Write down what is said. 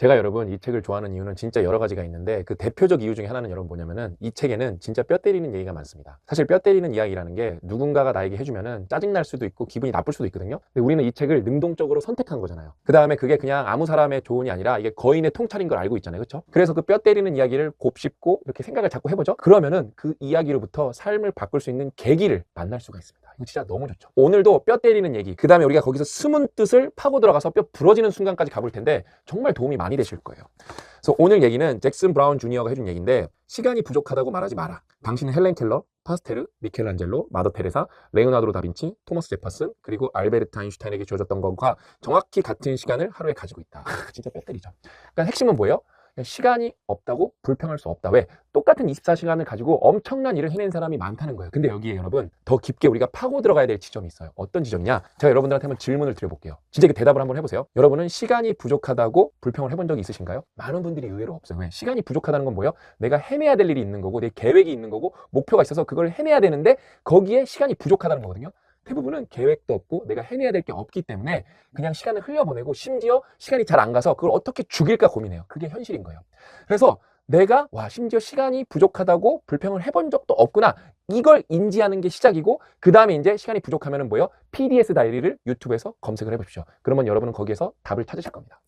제가 여러분 이 책을 좋아하는 이유는 진짜 여러 가지가 있는데 그 대표적 이유 중에 하나는 여러분 뭐냐면은 이 책에는 진짜 뼈 때리는 얘기가 많습니다. 사실 뼈 때리는 이야기라는 게 누군가가 나에게 해주면은 짜증날 수도 있고 기분이 나쁠 수도 있거든요. 근데 우리는 이 책을 능동적으로 선택한 거잖아요. 그 다음에 그게 그냥 아무 사람의 조언이 아니라 이게 거인의 통찰인 걸 알고 있잖아요. 그렇죠? 그래서 그 뼈 때리는 이야기를 곱씹고 이렇게 생각을 자꾸 해보죠. 그러면은 그 이야기로부터 삶을 바꿀 수 있는 계기를 만날 수가 있습니다. 진짜 너무 좋죠. 오늘도 뼈 때리는 얘기, 그 다음에 우리가 거기서 숨은 뜻을 파고 들어가서 뼈 부러지는 순간까지 가볼 텐데 정말 도움이 많이 되실 거예요. 그래서 오늘 얘기는 잭슨 브라운 주니어가 해준 얘기인데 시간이 부족하다고 말하지 마라. 당신은 헬렌 켈러, 파스테르, 미켈란젤로, 마더 테레사, 레오나르도 다빈치, 토머스 제퍼슨, 그리고 알베르트 아인슈타인에게 주어졌던 것과 정확히 같은 시간을 하루에 가지고 있다. 진짜 뼈 때리죠. 그러니까 핵심은 뭐예요? 그냥 시간이 없다고 불평할 수 없다. 왜? 똑같은 24시간을 가지고 엄청난 일을 해낸 사람이 많다는 거예요. 근데 여기에 여러분 더 깊게 우리가 파고 들어가야 될 지점이 있어요. 어떤 지점이냐? 제가 여러분들한테 한번 질문을 드려볼게요. 진짜 그 대답을 한번 해보세요. 여러분은 시간이 부족하다고 불평을 해본 적이 있으신가요? 많은 분들이 의외로 없어요. 왜? 시간이 부족하다는 건 뭐예요? 내가 해내야 될 일이 있는 거고 내 계획이 있는 거고 목표가 있어서 그걸 해내야 되는데 거기에 시간이 부족하다는 거거든요. 대부분은 계획도 없고 내가 해내야 될 게 없기 때문에 그냥 시간을 흘려보내고 심지어 시간이 잘 안 가서 그걸 어떻게 죽일까 고민해요. 그게 현실인 거예요. 그래서 내가 와 심지어 시간이 부족하다고 불평을 해본 적도 없구나 이걸 인지하는 게 시작이고 그 다음에 이제 시간이 부족하면 은 뭐예요? PDS 다이리를 유튜브에서 검색을 해보십시오. 그러면 여러분은 거기에서 답을 찾으실 겁니다.